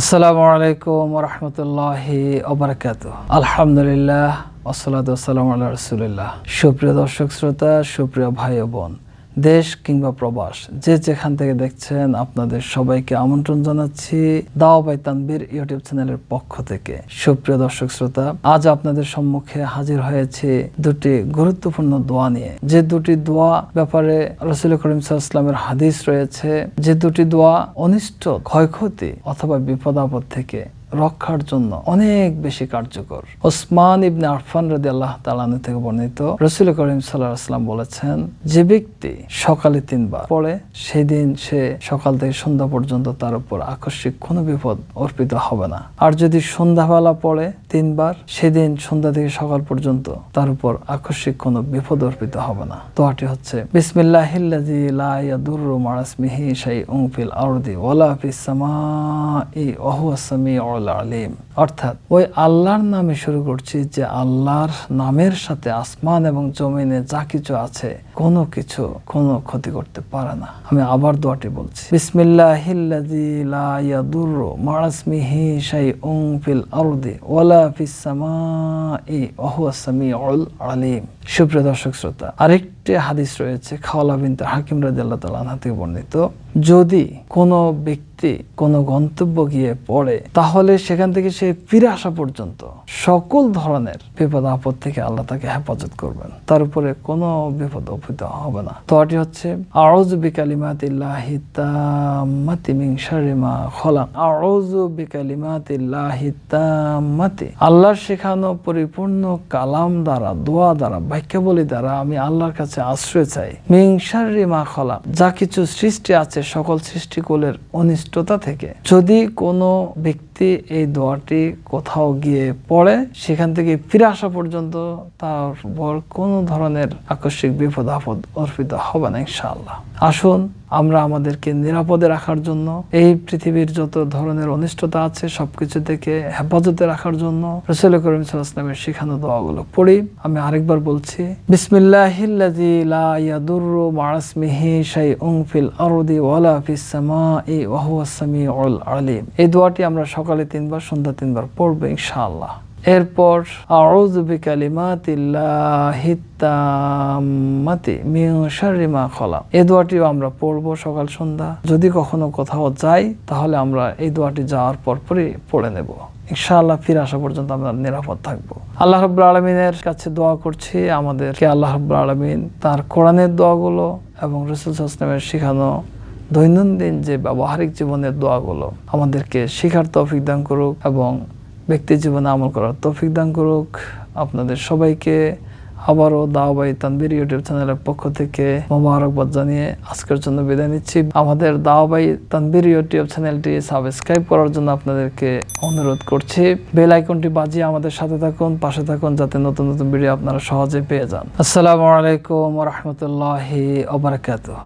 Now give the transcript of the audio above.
আসসালামু আলাইকুম রহমতুল্লাহি অবরাকাত আলহামদুলিল্লাহ আসসালাতু আসসালাম আল্লাহ রসুলিল্লাহ। সুপ্রিয় দর্শক, শ্রোতা, সুপ্রিয় ভাই বোন দেশ কিংবা প্রবাস, যে যেখান থেকে দেখছেন আপনাদের সবাইকে আমন্ত্রণ জানাচ্ছি দাওয়াবাই তানবীর ইউটিউব চ্যানেলের পক্ষ থেকে। সুপ্রিয় দর্শক শ্রোতা, আজ আপনাদের সম্মুখে হাজির হয়েছে দুটি গুরুত্বপূর্ণ দোয়া নিয়ে। যে দুটি দোয়া ব্যাপারে রসুল করিম সাল্লামের হাদিস রয়েছে, যে দুটি দোয়া অনিষ্ট, ক্ষয়ক্ষতি অথবা বিপদ আপদ থেকে রক্ষার জন্য অনেক বেশি কার্যকর। ওসমান ইবনে আরফান রাদি আল্লাহ তালানু থেকে বর্ণিত রসুল করিম সাল্লাহ আসলাম বলেছেন, যে ব্যক্তি সকালে তিনবার পড়ে, সেদিন সে সকাল থেকে সন্ধ্যা পর্যন্ত তার উপর আকস্মিক কোনো বিপদ অর্পিত হবে না। আর যদি সন্ধ্যাবেলা পড়ে তিনবার, সেদিন সন্ধ্যা থেকে সকাল পর্যন্ত তার উপর আকস্মিক কোনো বিপদ অর্পিত হবে না। দোয়াটি হচ্ছে বিসমিল্লাহিল্লাযী লা ইয়াদুররু মা'আসমিহি শাইউন ফিল আরদি ওয়ালা ফিস সামাই ওয়া হুয়াস সামিউল আলিম অর্থাৎ ওই আল্লাহর নামে শুরু করছি যে আল্লাহর নামের সাথে আসমান এবং জমিনে যা কিছু আছে, কোনো কিছু কোনো ক্ষতি করতে পারে না। আমি আবার দোয়াটি বলছি। আলিম। সুপ্রিয় দর্শক শ্রোতা, আরেকটি হাদিস রয়েছে খাওয়ালা বিনতে হাকিম রাদিয়াল্লাহু তাআলা আনহা থেকে বর্ণিত। যদি কোনো ব্যক্তি কোনো গন্তব্য গিয়ে পড়ে, তাহলে সেখান থেকে সে ফিরে আসা পর্যন্ত সকল ধরনের বিপদ আপদ থেকে আল্লাহ তাকে হেফাজত করবেন। তার উপরে কোনো বিপদ অপিত হবে না। দোয়াটি হচ্ছে, আউযু বিকালিমাতিল্লাহি তাম্মাতি মিন শাররি মা খলাক। আউযু বিকালিমাতিল্লাহি তাম্মাতি। আল্লাহর শেখানো পরিপূর্ণ কালাম দ্বারা, দোয়া দ্বারা, বাক্যাবলী দ্বারা আমি আল্লাহর কাছে আশ্রয় চাই। মা খলাক। যা কিছু সৃষ্টি আছে সকল সৃষ্টিকুলের অনিষ্টতা থেকে। যদি কোনো ব্যক্তি এই দোয়াটি কোথাও গিয়ে পড়ে, সেখান থেকে ফিরে আসা পর্যন্ত তার উপর কোনো ধরনের আকস্মিক বিপদ আপদ অর্পিত হবে না, ইনশাআল্লাহ। আসুন, আমরা আমাদেরকে নিরাপদে রাখার জন্য, এই পৃথিবীর যত ধরনের অনিষ্টতা আছে, সবকিছু থেকে হেফাজতে রাখার জন্য রসুল করিম সাল্লামের শিখানো দোয়াগুলো পড়ি। আমি আরেকবার বলছি এই দোয়াটি আমরা সকালে তিনবার, সন্ধ্যা তিনবার পড়ব ইনশাআল্লাহ। এরপর মা এই দোয়াটিও আমরা পড়ব সকাল সন্ধ্যা। যদি কখনো কোথাও যাই, তাহলে আমরা এই দোয়াটি যাওয়ার পর পরই পড়ে নেব। ইনশাআল্লাহ ফিরে আসা পর্যন্ত আমরা নিরাপদ থাকব। আল্লাহ রব্বুল আলমিনের কাছে দোয়া করছি, আমাদেরকে আল্লাহ রব্বুল আলমিন তার কোরআনের দোয়াগুলো এবং রসুল হাসলামের শিখানো দৈনন্দিন যে ব্যবহারিক জীবনের দোয়াগুলো আমাদেরকে শিখার তৌফিক দান করুক এবং ব্যক্তি জীবনে আমল করার তৌফিক দান করুক। আপনাদের সবাইকে আবারও দাওয়াবাই তানবির ইউটিউব চ্যানেলের পক্ষ থেকে মোবারকবাদ জানিয়ে আজকের জন্য বিদায় নিচ্ছি। আমাদের দাওয়াবাই তানবির ইউটিউব চ্যানেলটি সাবস্ক্রাইব করার জন্য আপনাদেরকে অনুরোধ করছি। বেল আইকনটি বাজিয়ে আমাদের সাথে থাকুন, পাশে থাকুন যাতে নতুন নতুন ভিডিও আপনারা সহজে পেয়ে যান। আসসালামু আলাইকুম রহমতুল্লাহি ওবরাকাতুহ